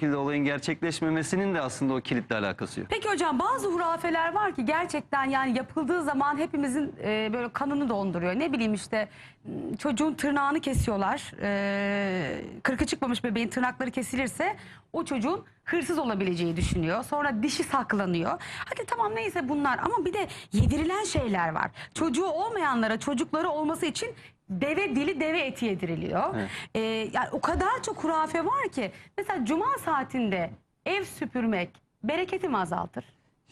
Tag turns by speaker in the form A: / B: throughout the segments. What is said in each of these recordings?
A: şekilde olayın gerçekleşmemesinin de aslında o kilitle alakası yok.
B: Peki hocam bazı hurafeler var ki gerçekten yani yapıldığı zaman hepimizin e, böyle kanını donduruyor. Ne bileyim işte çocuğun tırnağını kesiyorlar. E, kırkı çıkmamış bebeğin tırnakları kesilirse o çocuğun hırsız olabileceği düşünüyor. Sonra dişi saklanıyor. Hadi tamam neyse bunlar ama bir de yedirilen şeyler var. Çocuğu olmayanlara çocukları olması için deve dili deve eti yediriliyor.
A: Evet.
B: E, yani o kadar çok hurafe var ki mesela cuma saatinde ev süpürmek bereketi mi azaltır?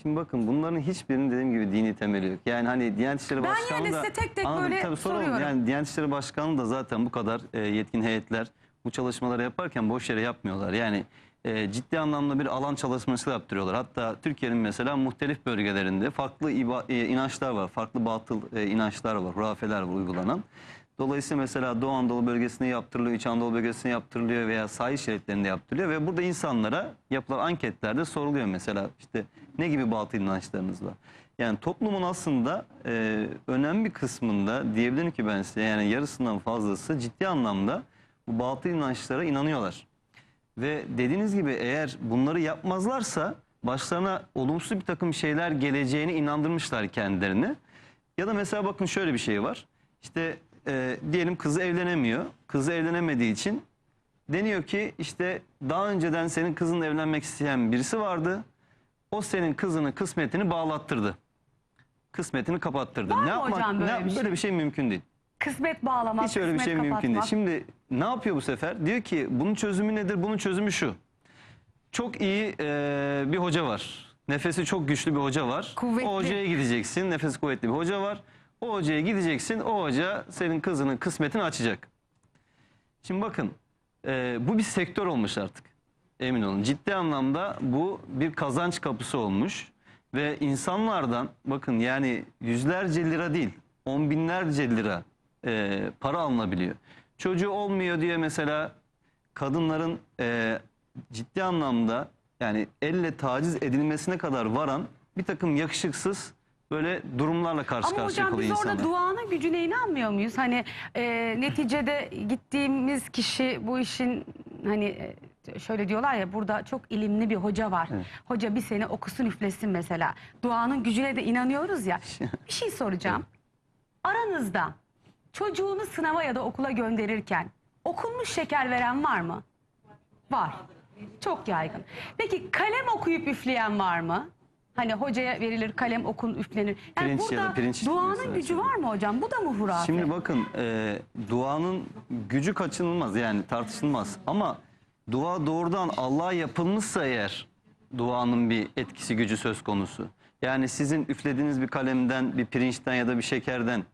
A: Şimdi bakın bunların hiçbirinin dediğim gibi dini temeli yok. Yani hani Diyanet İşleri
B: Ben
A: Başkanı
B: yine de
A: da...
B: size tek tek
A: Anladım,
B: böyle
A: tabii soralım.
B: soruyorum.
A: Yani Diyanet İşleri Başkanı da zaten bu kadar e, yetkin heyetler bu çalışmaları yaparken boş yere yapmıyorlar. Yani e, ciddi anlamda bir alan çalışması yaptırıyorlar. Hatta Türkiye'nin mesela muhtelif bölgelerinde farklı iba- e, inançlar var. Farklı batıl e, inançlar var, hurafeler var uygulanan. Dolayısıyla mesela Doğu Anadolu bölgesinde yaptırılıyor, İç Anadolu bölgesinde yaptırılıyor veya sahil şeritlerinde yaptırılıyor ve burada insanlara yapılan anketlerde soruluyor mesela işte ne gibi batıl inançlarınız var. Yani toplumun aslında e, önemli bir kısmında diyebilirim ki ben size yani yarısından fazlası ciddi anlamda bu batıl inançlara inanıyorlar. Ve dediğiniz gibi eğer bunları yapmazlarsa başlarına olumsuz bir takım şeyler geleceğini inandırmışlar kendilerini. Ya da mesela bakın şöyle bir şey var. İşte e, diyelim kızı evlenemiyor. Kızı evlenemediği için deniyor ki işte daha önceden senin kızınla evlenmek isteyen birisi vardı. O senin kızının kısmetini bağlattırdı. Kısmetini kapattırdı.
B: Var mı hocam böyle
A: ne,
B: bir şey?
A: böyle bir şey mümkün değil.
B: Kısmet bağlamak,
A: Hiç öyle bir
B: kısmet
A: şey mümkün değil.
B: kapatmak.
A: Şimdi ne yapıyor bu sefer? Diyor ki bunun çözümü nedir? Bunun çözümü şu. Çok iyi e, bir hoca var. Nefesi çok güçlü bir hoca var.
B: Kuvvetli.
A: O hocaya gideceksin. Nefesi kuvvetli bir hoca var. O hocaya gideceksin. O hoca senin kızının kısmetini açacak. Şimdi bakın e, bu bir sektör olmuş artık. Emin olun. Ciddi anlamda bu bir kazanç kapısı olmuş. Ve insanlardan bakın yani yüzlerce lira değil on binlerce lira e, para alınabiliyor. Çocuğu olmuyor diye mesela kadınların e, ciddi anlamda yani elle taciz edilmesine kadar varan bir takım yakışıksız böyle durumlarla karşı
B: Ama
A: karşıya
B: hocam biz orada duanın gücüne inanmıyor muyuz? Hani e, neticede gittiğimiz kişi bu işin hani e, şöyle diyorlar ya burada çok ilimli bir hoca var. Hoca bir sene okusun üflesin mesela. Duanın gücüne de inanıyoruz ya. bir şey soracağım. Aranızda çocuğunu sınava ya da okula gönderirken okunmuş şeker veren var mı? Var. Çok yaygın. Peki kalem okuyup üfleyen var mı? Hani hocaya verilir kalem okun üflenir. Yani
A: Pirinç ya da
B: burada
A: pirinç
B: duanın
A: mesela.
B: gücü var mı hocam? Bu da mı hurafe?
A: Şimdi bakın e, duanın gücü kaçınılmaz yani tartışılmaz ama dua doğrudan Allah'a yapılmışsa eğer duanın bir etkisi gücü söz konusu. Yani sizin üflediğiniz bir kalemden bir pirinçten ya da bir şekerden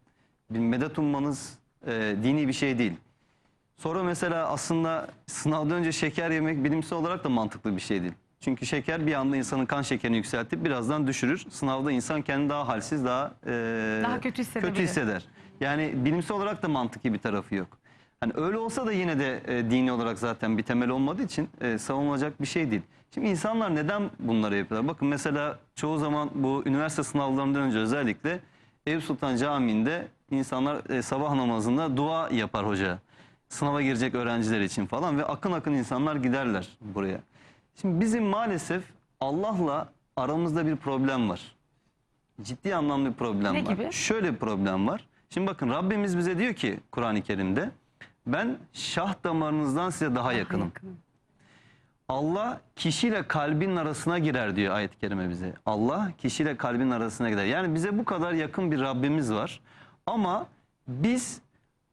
A: bir medet ummanız e, dini bir şey değil. Sonra mesela aslında sınavdan önce şeker yemek bilimsel olarak da mantıklı bir şey değil. Çünkü şeker bir anda insanın kan şekerini yükseltip birazdan düşürür. Sınavda insan kendini daha halsiz, daha, e,
B: Daha kötü
A: kötü hisseder. Yani bilimsel olarak da mantıklı bir tarafı yok. Hani öyle olsa da yine de e, dini olarak zaten bir temel olmadığı için e, savunulacak bir şey değil. Şimdi insanlar neden bunları yapıyorlar? Bakın mesela çoğu zaman bu üniversite sınavlarından önce özellikle Eyüp Sultan Camii'nde insanlar e, sabah namazında dua yapar hoca. Sınava girecek öğrenciler için falan ve akın akın insanlar giderler buraya. Şimdi bizim maalesef Allah'la aramızda bir problem var. Ciddi anlamda bir problem
B: Ne
A: var.
B: gibi?
A: Şöyle bir problem var. Şimdi bakın Rabbimiz bize diyor ki Kur'an-ı Kerim'de ben şah damarınızdan size daha yakınım.
B: Yakınım.
A: Allah kişiyle kalbin arasına girer diyor ayet-i kerime bize. Allah kişiyle kalbin arasına girer. Yani bize bu kadar yakın bir Rabbimiz var. Ama biz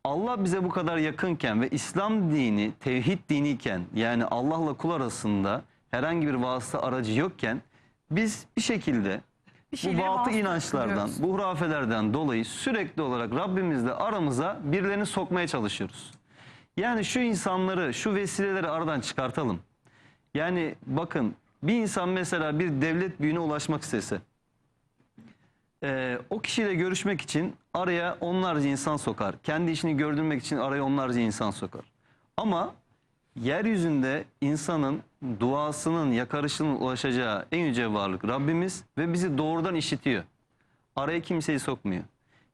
A: Allah bize bu kadar yakınken ve İslam dini, tevhid diniyken yani Allah'la kul arasında herhangi bir vasıta aracı yokken biz bir şekilde
B: Bir
A: bu
B: vasıta
A: inançlardan, bu hurafelerden dolayı sürekli olarak Rabbimizle aramıza birilerini sokmaya çalışıyoruz. Yani şu insanları, şu vesileleri aradan çıkartalım. Yani bakın bir insan mesela bir devlet büyüğüne ulaşmak istese e, o kişiyle görüşmek için araya onlarca insan sokar. Kendi işini gördürmek için araya onlarca insan sokar. Ama yeryüzünde insanın duasının, yakarışının ulaşacağı en yüce varlık Rabbimiz ve bizi doğrudan işitiyor. Araya kimseyi sokmuyor.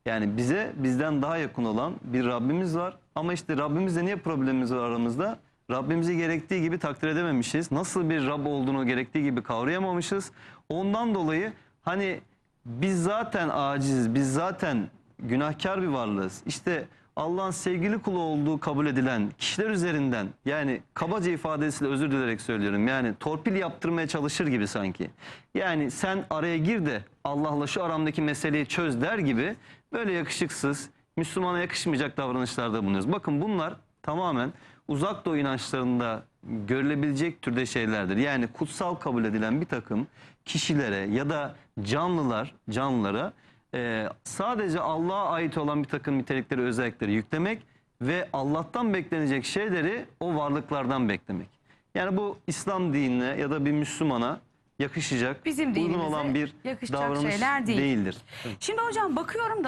A: Yani bize bizden daha yakın olan bir Rabbimiz var. Ama işte Rabbimizle niye problemimiz var aramızda? Rabbimizi gerektiği gibi takdir edememişiz. Nasıl bir Rab olduğunu gerektiği gibi kavrayamamışız. Ondan dolayı hani biz zaten aciziz, biz zaten günahkar bir varlığız. İşte Allah'ın sevgili kulu olduğu kabul edilen kişiler üzerinden yani kabaca ifadesiyle özür dilerek söylüyorum. Yani torpil yaptırmaya çalışır gibi sanki. Yani sen araya gir de Allah'la şu aramdaki meseleyi çöz der gibi böyle yakışıksız, Müslümana yakışmayacak davranışlarda bulunuyoruz. Bakın bunlar tamamen uzak doğu inançlarında görülebilecek türde şeylerdir. Yani kutsal kabul edilen bir takım kişilere ya da canlılar, canlılara e, sadece Allah'a ait olan bir takım nitelikleri, özellikleri yüklemek ve Allah'tan beklenecek şeyleri o varlıklardan beklemek. Yani bu İslam dinine ya da bir Müslümana yakışacak,
B: Bizim
A: uygun
B: dinimize
A: olan bir
B: yakışacak
A: davranış
B: şeyler değil.
A: değildir.
B: Şimdi hocam bakıyorum da